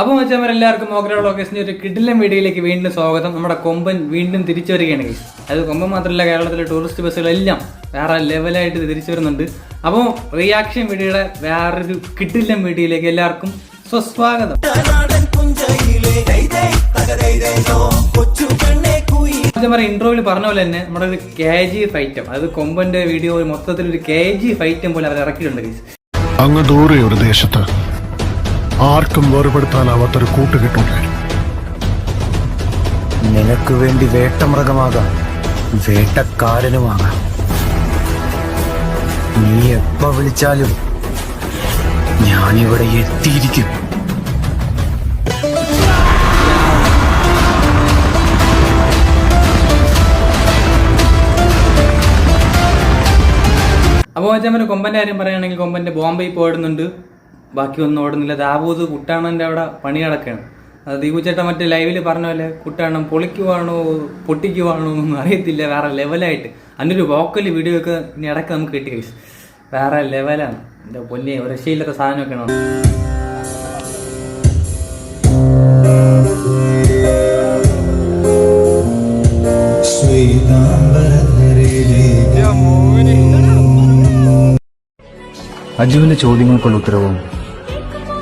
അപ്പോൾ വെച്ചാൽ എല്ലാവർക്കും മോഗ്രാ ലൊക്കേഷന്റെ ഒരു കിടിലൻ വീഡിയോയിലേക്ക് വീണ്ടും സ്വാഗതം നമ്മുടെ കൊമ്പൻ വീണ്ടും തിരിച്ചു വരികയാണ്. അത് കൊമ്പൻ മാത്രമല്ല കേരളത്തിലെ ടൂറിസ്റ്റ് ബസ്സുകളെല്ലാം വേറെ ലെവലായിട്ട് തിരിച്ചു വരുന്നുണ്ട് അപ്പോൾ റിയാക്ഷൻ വീഡിയോയുടെ വേറൊരു കിടിലൻ വീഡിയോയിലേക്ക് എല്ലാവർക്കും സ്വസ്വാഗതം ഇന്റർവ്യൂവിൽ പറഞ്ഞ പോലെ തന്നെ നമ്മുടെ ഒരു കെ ജി ഫൈറ്റം അത് കൊമ്പന്റെ വീഡിയോ മൊത്തത്തിൽ ഒരു കെ ജി ഫൈറ്റം പോലെ അവർ ഇറക്കിയിട്ടുണ്ട്. അങ്ങ് ദൂരെ ഒരു ദേശത്ത് ആർക്കും വേർപെടുത്താനാവാത്തൊരു കൂട്ടുകെട്ടുണ്ടായിരുന്നു നിനക്ക് വേണ്ടി വേട്ടമൃഗമാകാം. വേട്ടക്കാരനുമാകാം നീ എപ്പ വിളിച്ചാലും ഞാനിവിടെ എത്തിയിരിക്കും. അപ്പോൾ വെച്ചാൽ കൊമ്പന്റെ കാര്യം പറയുകയാണെങ്കിൽ കൊമ്പന്റെ ബോംബെ പോയിടുന്നുണ്ട്. ബാക്കി ഒന്നും ഓടുന്നില്ല. ദാബൂത് കുട്ടാണന്റെ അവിടെ പണി കിടക്കുകയാണ് അത് ദീപുചേട്ടൻ മറ്റേ ലൈവിൽ പറഞ്ഞ പോലെ കുട്ടാണം പൊളിക്കുവാണോ പൊട്ടിക്കുവാണോ ഒന്നും അറിയത്തില്ല. വേറെ ലെവലായിട്ട്. അതിന്റെ ഒരു വോക്കൽ വീഡിയോ ഒക്കെ ഇനി ഇടയ്ക്ക് നമുക്ക് കിട്ടി കഴിച്ചു വേറെ ലെവലാണ്. എന്റെ പൊന്നെ ഒരു രക്ഷയില്ലാത്ത സാധനമൊക്കെയാണ് അജുവിന്റെ ചോദ്യങ്ങൾക്കുള്ള ഉത്തരവും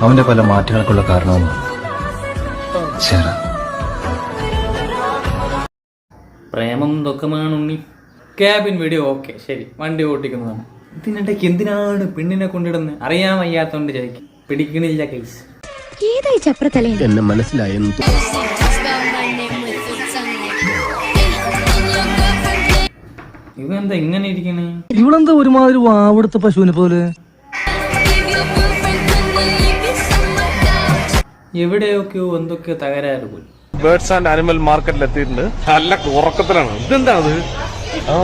അവന്റെ പല മാറ്റങ്ങൾക്കുള്ള കാരണവും ചേര പ്രേമം ദുഃഖമാണ് ഉണ്ണി. ക്യാബിൻ വീഡിയോ ഓക്കെ ശരി. വണ്ടി ഓട്ടിക്കുന്നതാണ്. ഇതിനിടയ്ക്ക് എന്തിനാണ് പെണ്ണിനെ കൊണ്ടിടുന്നത് അറിയാൻ വയ്യാത്തോണ്ട് ചോദിക്കും പിടിക്കണില്ല കേസ്. ഏതായി ചപ്രത്തലേന് എന്നെ മനസ്സിലായെന്ന് ഇവ എന്താ ഇങ്ങനെ ഇരിക്കണേ? ഇവളെന്താ ഒരുമാതിരി വാവെടുത്ത പശുവിനെ പോലെ? എവിടെയൊക്കെയോ എന്തൊക്കെയോ തകരാറ് പോയി ബേർഡ്സ് ആൻഡ് ആനിമൽ മാർക്കറ്റിൽ എത്തിയിട്ടുണ്ട്. നല്ല ഉറക്കത്തിലാണ്. ഇതെന്താണ് അത്?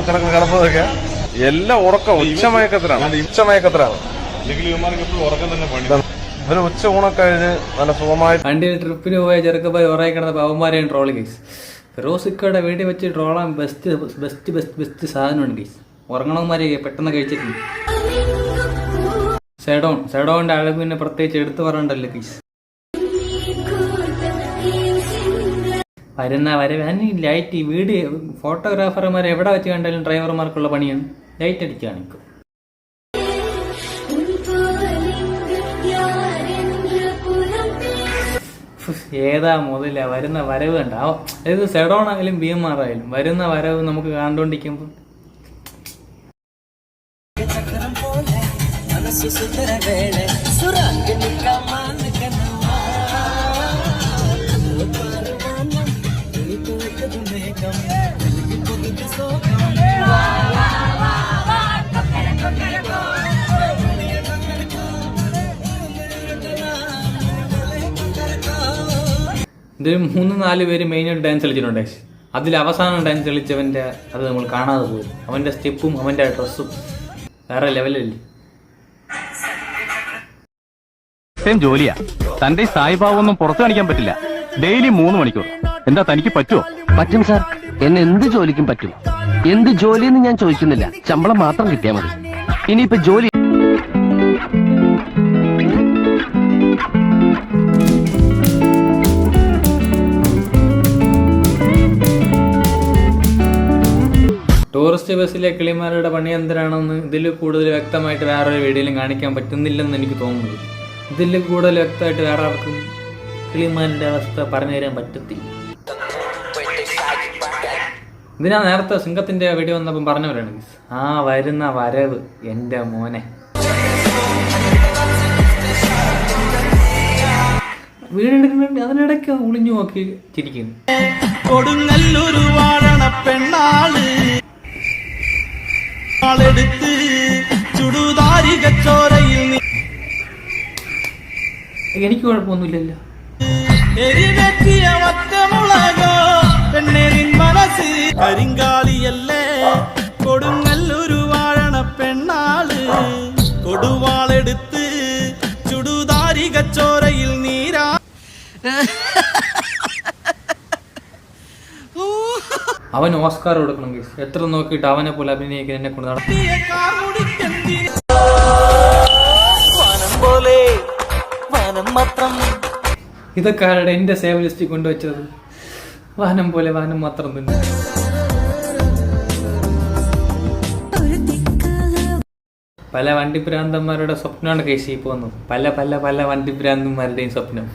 കിടന്നതൊക്കെ എല്ലാം ഉറക്കം ഉച്ചമയക്കത്തിലാണ് ഉച്ചമയക്കത്തിലാണ് ഇവർ ഉച്ച ഊണൊക്കെ കഴിഞ്ഞ് നല്ല സുഖമായി. വണ്ടിയിൽ ട്രിപ്പിന് പോയ ചെറുക്കപ്പായി ഉറയെ കിടന്ന പവന്മാരെയും ട്രോൾ കേസ് ഫിറോസിക്കയുടെ വീട്ടിൽ വെച്ച് ട്രോളാൻ ബെസ്റ്റ് ബെസ്റ്റ് ബെസ്റ്റ് ബെസ്റ്റ് സാധനമാണ് കേസ് ഉറങ്ങണമാരെ പെട്ടെന്ന് കഴിച്ചിട്ടുണ്ട്. സെഡോൺ സെഡോണിന്റെ അളവ് പിന്നെ പ്രത്യേകിച്ച് എടുത്തു പറയണ്ടല്ലോ കേസ് വരുന്ന വരവ് അതിന് ലൈറ്റ് വീട് ഫോട്ടോഗ്രാഫർമാർ എവിടെ വെച്ച് കണ്ടാലും ഡ്രൈവർമാർക്കുള്ള പണിയാണ്. ലൈറ്റ് അടിക്കുകയാണ് കാണിക്കും ഏതാ മുതല? വരുന്ന വരവ് കണ്ട? അതായത് സെഡോൺ ആയാലും ബി എം ആർ ആയാലും വരുന്ന വരവ് നമുക്ക് കണ്ടോണ്ടിരിക്കുമ്പോൾ ഇതിൽ മൂന്ന് നാല് പേര് മെയിനായിട്ട് ഡാൻസ് കളിച്ചിട്ടുണ്ട് അതിൽ അവസാനം ഡാൻസ് കളിച്ചവന്റെ അത് നമ്മൾ കാണാതെ പോകും. അവന്റെ സ്റ്റെപ്പും അവന്റെ ഡ്രസ്സും വേറെ ലെവലല്ലേ സെയിം ജോലിയാ. തന്റെ ഈ സായിബാവൊന്നും പുറത്തു കാണിക്കാൻ പറ്റില്ല. ഡെയിലി മൂന്ന് മണിക്കൂർ. എന്താ തനിക്ക് പറ്റുമോ പറ്റും സാർ എന്നെ എന്ത് ജോലിക്കും പറ്റും? എന്ത് ജോലിയെന്ന് ഞാൻ ചോദിക്കുന്നില്ല. ശമ്പളം മാത്രം കിട്ടിയാൽ മതി. ഇനിയിപ്പോ ജോലി ടൂറിസ്റ്റ് ബസ്സിലെ കിളിമാരുടെ പണി എന്തിനാണെന്ന് ഇതിൽ കൂടുതൽ വ്യക്തമായിട്ട് വേറൊരു വീഡിയോയിലും കാണിക്കാൻ പറ്റുന്നില്ലെന്ന് എനിക്ക് തോന്നുന്നു. ഇതിൽ കൂടുതൽ വ്യക്തമായിട്ട് വേറെ ആർക്കും കിളിമാരുടെ അവസ്ഥ പറഞ്ഞു തരാൻ പറ്റത്തില്ല. ഇതിനാ നേരത്തെ സിംഗത്തിന്റെ വീഡിയോ വന്നപ്പം പറഞ്ഞവരാണ് ആ വരുന്ന വരവ് എന്റെ മോനെ. വീടെടുക്കുന്നുണ്ട് അതിനിടയ്ക്ക് ഒളിഞ്ഞു നോക്കി ചിരിക്കുന്നു. കൊടുങ്ങല്ലൊരു വാഴണ പെണ്ണാൾ. ആളെടുത്ത് ചുടുതാരിക ചോരയിൽ എനിക്ക് കുഴപ്പമൊന്നുമില്ലല്ലോ. എരിവെറ്റിയ ഒറ്റമുളകോ പെണ്ണേരിൻ മനസ്സ്. കരിങ്കാളിയല്ലേ കൊടുങ്ങല്ലൊരു വാഴണ പെണ്ണാൾ. കൊടുവാളെടുത്ത് ചുടുദാരി കച്ചോരയിൽ നീരാ അവൻ ഓസ്കാർ കൊടുക്കണം. എത്ര നോക്കിയിട്ട് അവനെ പോലെ അഭിനയിക്കാൻ എന്നെ കൊണ്ട് നട ഇതൊക്കെ ആരുടെ എന്റെ സേവ ലിസ്റ്റിൽ കൊണ്ടുവച്ചത്? വാഹനം പോലെ വാഹനം മാത്രം തന്നെ. പല വണ്ടിഭ്രാന്തന്മാരുടെ സ്വപ്നമാണ് കേസി പോകുന്നത് പല പല പല വണ്ടിഭ്രാന്തന്മാരുടെയും സ്വപ്നം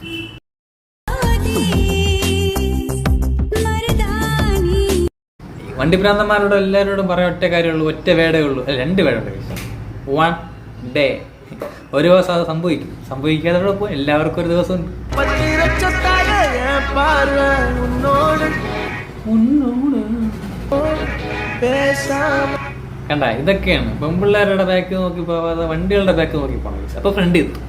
വണ്ടിഭ്രാന്തന്മാരോട് എല്ലാവരോടും പറയാൻ ഒറ്റ കാര്യമുള്ളൂ ഒറ്റ വേടേ ഉള്ളൂ അല്ല രണ്ട് വേടുണ്ട് വൺ ഡേ ഒരു ദിവസം അത് സംഭവിക്കും സംഭവിക്കാതെ പോകും എല്ലാവർക്കും ഒരു ദിവസം ഉണ്ട് കണ്ട ഇതൊക്കെയാണ്. പെൺപിള്ളേരുടെ ബാക്ക് നോക്കി പോവാതെ വണ്ടികളുടെ ബാക്ക് നോക്കി പോകണം അപ്പൊ ഫ്രണ്ട് എത്തും.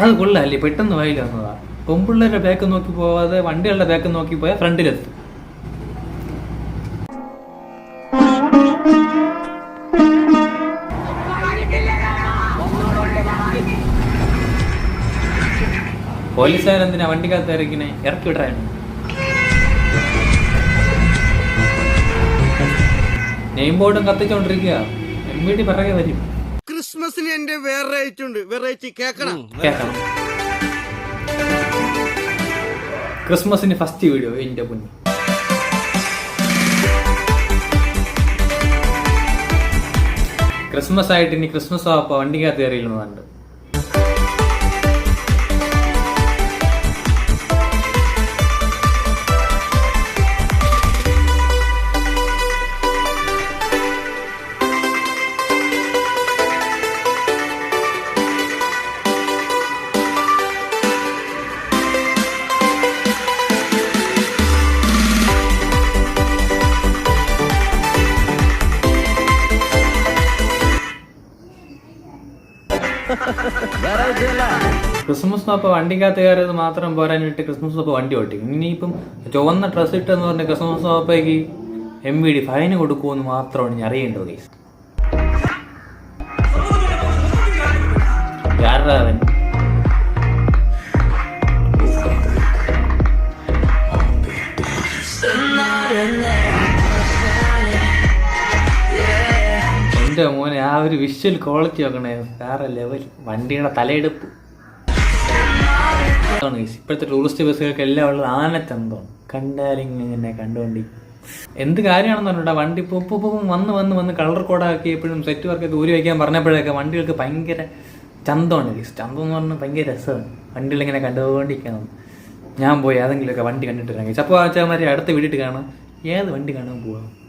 അത് കൊള്ളാല്ലേ പെട്ടെന്ന് വായിൽ വന്നതാ. പെൺപിള്ളേരുടെ ബാക്ക് നോക്കി പോവാതെ വണ്ടികളുടെ ബാക്ക് നോക്കി പോയാൽ ഫ്രണ്ടിലെത്തും പോലീസുകാരെന്തിനാ വണ്ടിക്കകത്ത് ഇറക്കിനെ ഇറക്കി വിടാണ് നെയിം ബോർഡും കത്തിച്ചോണ്ടിരിക്കുക എം വി ഡി പിറകെ വരും. ക്രിസ്മസിന് എന്റെ വെറൈറ്റി ഉണ്ട്. വെറൈറ്റി കേക്കണം. കേക്കണം. ക്രിസ്മസിന് ഫസ്റ്റ് വീഡിയോ എന്റെ കുഞ്ഞ് ക്രിസ്മസ് ആയിട്ട് ഇനി ക്രിസ്മസ് ആപ്പ വണ്ടിക്കകത്ത് കയറിയിരുന്നതുണ്ട്. ക്രിസ്മസ് നോപ്പ് വണ്ടിക്കകത്ത് കയറിയത് മാത്രം പോരാനായിട്ട് ക്രിസ്മസ് നോപ്പ് വണ്ടി ഓട്ടിക്കും. ഇനിയിപ്പം ചുവന്ന ഡ്രസ് ഇട്ടെന്ന് പറഞ്ഞ ക്രിസ്മസ് അപ്പേക്ക് എം വി ഡി ഫൈന് കൊടുക്കുമെന്ന് മാത്രമാണ് ഞാൻ അറിയേണ്ടത്. ആരുടെ അവൻ? എന്റെ മോനെ ആ ഒരു വിഷ്വൽ ക്വാളിറ്റി നോക്കണേ. വേറെ ലെവൽ വണ്ടിയുടെ തലയെടുപ്പ്. ഇപ്പോഴത്തെ ടൂറിസ്റ്റ് ബസ്സുകൾക്ക് എല്ലാം ഉള്ളത് ആനച്ചന്തമാണ് കണ്ടാലിങ്ങനെ കണ്ടുകൊണ്ടി എന്ത് കാര്യമാണെന്ന് പറഞ്ഞാ വണ്ടി ഇപ്പോൾ വന്ന് വന്ന് വന്ന് കളർ കോഡാക്കി എപ്പോഴും സെറ്റ് വർക്കൊക്കെ ഊരി വയ്ക്കാൻ പറഞ്ഞപ്പോഴൊക്കെ വണ്ടികൾക്ക് ഭയങ്കര ചന്തമാണ് ഗീസ് ചന്തം എന്ന് പറഞ്ഞാൽ ഭയങ്കര രസമാണ്. വണ്ടികളിങ്ങനെ കണ്ടുകൊണ്ടിരിക്കണം. ഞാൻ പോയി ഏതെങ്കിലുമൊക്കെ വണ്ടി കണ്ടിട്ട് ഇറങ്ങി അപ്പോൾ ആ ചാമാരെ അടുത്ത വീട്ടിട്ട് കാണാം. ഏത് വണ്ടി കാണാൻ പോവാം?